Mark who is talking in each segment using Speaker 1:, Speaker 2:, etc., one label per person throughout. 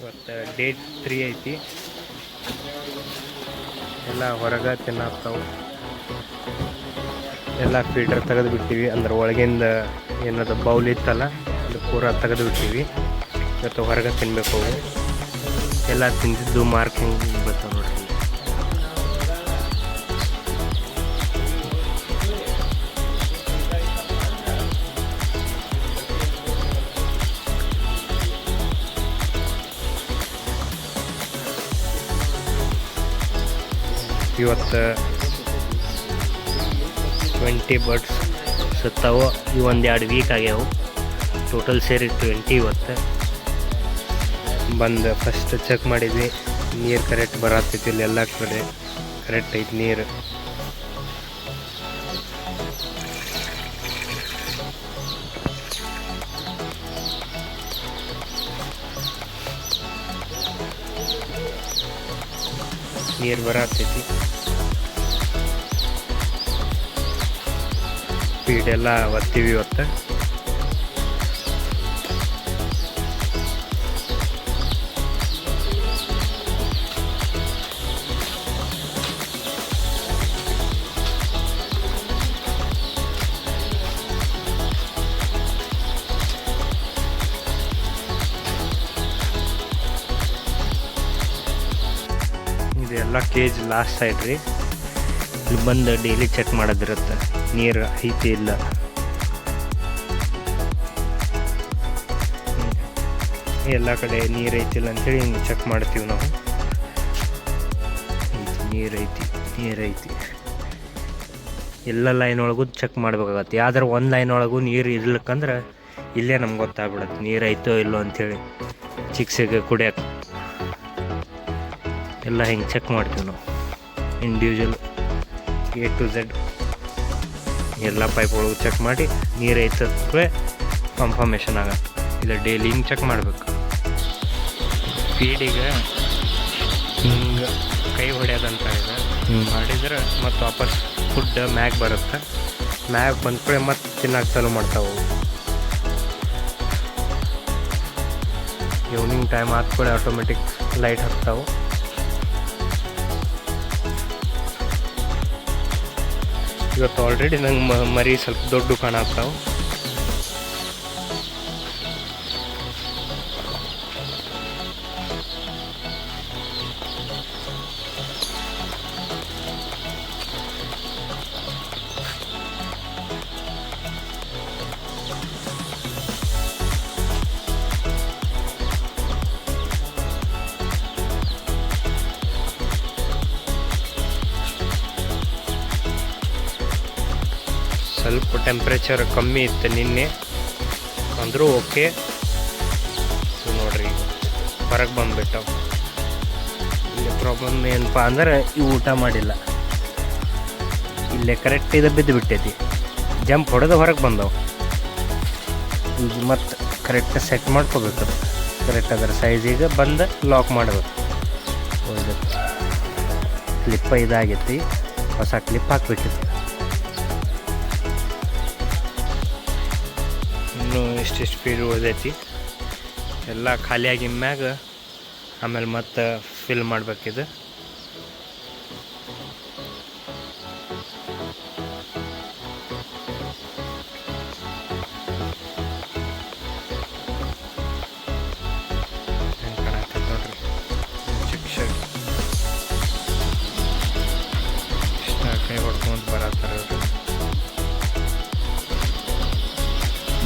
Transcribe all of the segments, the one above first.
Speaker 1: ಇವತ್ತು date three ಐತಿ. ಎಲ್ಲ ಹೊರಗೆ ತಿನ್ನಾಗ್ತಾವೆ ಎಲ್ಲ ಫಿಲ್ಟರ್ ತೆಗೆದು ಬಿಟ್ಟಿವಿ ಅಂದ್ರೆ ಒಳಗಿಂದ ಏನದು ಬೌಲ್ ಇತ್ತಲ್ಲ, ಅದು ಪೂರ ತೆಗೆದು ಬಿಟ್ಟಿವಿ ಇವತ್ತು ಹೊರಗೆ ತಿನ್ಬೇಕು ಅವು. ಎಲ್ಲ ತಿಂದಿದ್ದು ಮಾರ್ಕಿಂಗ್ ಬರ್ತಾವೆ ಇವತ್ತು ಟ್ವೆಂಟಿ ಬರ್ಡ್ಸ್ ಸತ್ತಾವು. ಇವು ಒಂದು ಎರಡು ವೀಕ್ ಆಗ್ಯಾವು. ಟೋಟಲ್ ಸೇರಿ ಟ್ವೆಂಟಿ ಇವತ್ತು. ಬಂದು ಫಸ್ಟ್ ಚೆಕ್ ಮಾಡಿದ್ವಿ. ನೀರು ಕರೆಕ್ಟ್ ಬರತ್ತೈತಿ ಇಲ್ಲಿ ಎಲ್ಲ ಕಡೆ. ಕರೆಕ್ಟ್ ಐತಿ ನೀರು. ನೀರು ಬರತ್ತೈತಿ ಸ್ಪೀಡ್ ಎಲ್ಲ ಒತ್ತೀವಿ ಇವತ್ತು. ಇದೆಲ್ಲ ಕೇಜ್ ಲಾಸ್ಟ್ ಸೈಡ್ ರೀ. ಇಲ್ಲಿ ಬಂದು ಡೈಲಿ ಚೆಕ್ ಮಾಡೋದಿರುತ್ತೆ. ನೀರು ಐತಿ ಇಲ್ಲ. ಎಲ್ಲ ಕಡೆ ನೀರು ಐತಿಲ್ಲ ಅಂತೇಳಿ ಹಿಂಗೆ ಚೆಕ್ ಮಾಡ್ತೀವಿ ನಾವು. ನೀರು ಐತಿ ನೀರು ಐತಿ. ಎಲ್ಲ ಲೈನ್ ಒಳಗೂ ಚೆಕ್ ಮಾಡ್ಬೇಕಾಗತ್ತೆ. ಯಾವ್ದಾರು ಒಂದು ಲೈನ್ ಒಳಗೂ ನೀರು ಇರ್ಲಿಕ್ಕಂದ್ರೆ ಇಲ್ಲೇ ನಮ್ಗೆ ಗೊತ್ತಾಗ್ಬಿಡತ್ತೆ. ನೀರು ಐತೋ ಇಲ್ಲೋ ಅಂಥೇಳಿ ಚಿಕ್ಸಿಗೆ ಕುಡಿಯಕ್ಕೆ ಎಲ್ಲ ಹಿಂಗೆ ಚೆಕ್ ಮಾಡ್ತೀವಿ ನಾವು. ಇಂಡಿವಿಜುವಲ್ ಎ ಟು ಝೆಡ್ ಎಲ್ಲ ಪೈಪ್ ಒಳಗೆ ಚೆಕ್ ಮಾಡಿ ನೀರು ಐತಕ್ಕೆ ಕನ್ಫರ್ಮೇಷನ್ ಆಗತ್ತೆ. ಇಲ್ಲ ಡೈಲಿ ಹಿಂಗೆ ಚೆಕ್ ಮಾಡಬೇಕು. ಫೀಡಿಗೆ ಹಿಂಗೆ ಕೈ ಹೊಡೆಯೋದಂತ ಇದೆ. ಮಾಡಿದ್ರೆ ಮತ್ತು ವಾಪಸ್ ಫುಡ್ ಮ್ಯಾಗ್ ಬರುತ್ತೆ. ಮ್ಯಾಗ್ ಬಂದ ಮತ್ತು ತಿನ್ನಕ್ಕೆ ಚಾಲು ಮಾಡ್ತಾವೆ. ಈವ್ನಿಂಗ್ ಟೈಮ್ ಆದ ಕೂಡ ಆಟೋಮೆಟಿಕ್ ಲೈಟ್ ಹಾಕ್ತಾವೆ. ಇವತ್ತು ಆಲ್ರೆಡಿ ನಂಗೆ ಮರಿ ಸ್ವಲ್ಪ ದೊಡ್ಡ ಕಾಣತ್ತಾವು ಸ್ವಲ್ಪ ಟೆಂಪ್ರೇಚರ್ ಕಮ್ಮಿ ಇತ್ತು ನಿನ್ನೆ. ಅಂದರೂ ಓಕೆ ನೋಡ್ರಿ, ಹೊರಗೆ ಬಂದುಬಿಟ್ಟು. ಇಲ್ಲಿ ಪ್ರಾಬ್ಲಮ್ ಏನಪ್ಪ ಅಂದ್ರೆ ಈ ಊಟ ಮಾಡಿಲ್ಲ. ಇಲ್ಲೇ ಕರೆಕ್ಟ್ ಇದು ಬಿದ್ದು ಬಿಟ್ಟೈತಿ. ಜಂಪ್ ಹೊಡೆದು ಹೊರಗೆ ಬಂದವು. ಈಗ ಮತ್ತೆ ಕರೆಕ್ಟ್ ಸೆಟ್ ಮಾಡ್ಕೋಬೇಕು ಅದು. ಕರೆಕ್ಟ್ ಅದರ ಸೈಜಿಗೆ ಬಂದು ಲಾಕ್ ಮಾಡಬೇಕು ಕ್ಲಿಪ್ಪ ಇದಾಗೈತಿ ಹೊಸ ಕ್ಲಿಪ್ ಹಾಕ್ಬೇಕಿತ್ತು. ಇನ್ನೂ ಇಷ್ಟಿಷ್ಟು ಫೀಡ್ ಉಳಿದೈತಿ ಎಲ್ಲ ಖಾಲಿಯಾಗಿ ಮ್ಯಾಗ ಆಮೇಲೆ ಮತ್ತೆ ಫಿಲ್ ಮಾಡ್ಬೇಕಿದು ಹೆಂಗ್ ಕಾಣಕತ್ತೈತ್ ನೋಡ್ರಿ ಚಿಕ್ಕ ಶೆಡ್ ಇಷ್ಟ ಕೈ ಹೊಡ್ಕೊಂತ ಬರತ್ತಾರ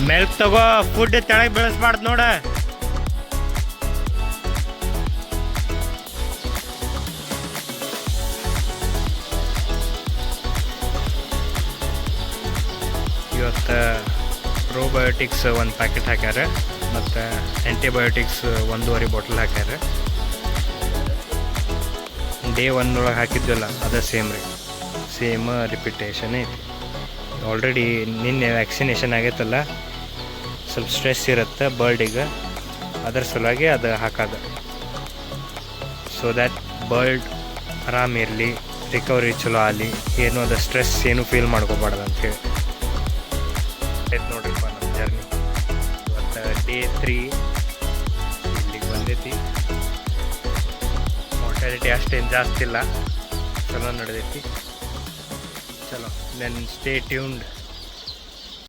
Speaker 1: ಮೆಲ್ಕ್ ತಗೋ ಫುಡ್ ತೆಳಗ್ ಬೆಳೆಸ್ಬಾರ್ದು ನೋಡ. ಇವತ್ತು ಪ್ರೋಬಯೋಟಿಕ್ಸ್ ಒಂದು ಪ್ಯಾಕೆಟ್ ಹಾಕ್ಯಾರ, ಮತ್ತು ಆ್ಯಂಟಿಬಯೋಟಿಕ್ಸ್ ಒಂದೂವರೆ ಬಾಟಲ್ ಹಾಕ್ಯಾರ. ಡೇ ಒನ್ನೊಳಗೆ ಹಾಕಿದ್ವಲ್ಲ, ಅದ ಸೇಮ್ ರೀ. ಸೇಮ್ ರಿಪಿಟೇಷನ್ ಐತಿ. ಆಲ್ರೆಡಿ ನಿನ್ನೆ ವ್ಯಾಕ್ಸಿನೇಷನ್ ಆಗೈತಲ್ಲ ಸ್ವಲ್ಪ ಸ್ಟ್ರೆಸ್ ಇರುತ್ತೆ ಬರ್ಡಿಗೆ ಅದ್ರ ಸಲುವಾಗಿ ಅದು ಹಾಕೋದು. ಸೊ ದ್ಯಾಟ್ ಬರ್ಡ್ ಆರಾಮಿರಲಿ ರಿಕವರಿ ಚಲೋ ಆಗಲಿ, ಏನು ಅದು ಸ್ಟ್ರೆಸ್ ಏನು ಫೀಲ್ ಮಾಡ್ಕೋಬಾರ್ದು ಅಂಥೇಳಿ ಆಯ್ತು ನೋಡ್ರಿಪ್ಪ ನಮ್ಮ ಜರ್ನಿ ಇವತ್ತು ಡೇ ತ್ರೀ ಇಲ್ಲಿಗೆ ಬಂದೈತಿ ಪಾಪ್ಯುಲಾರಿಟಿ ಅಷ್ಟೇನು ಜಾಸ್ತಿ ಇಲ್ಲ. ಚಲೋ ನಡೆದೈತಿ. ಚಲೋ. Then stay tuned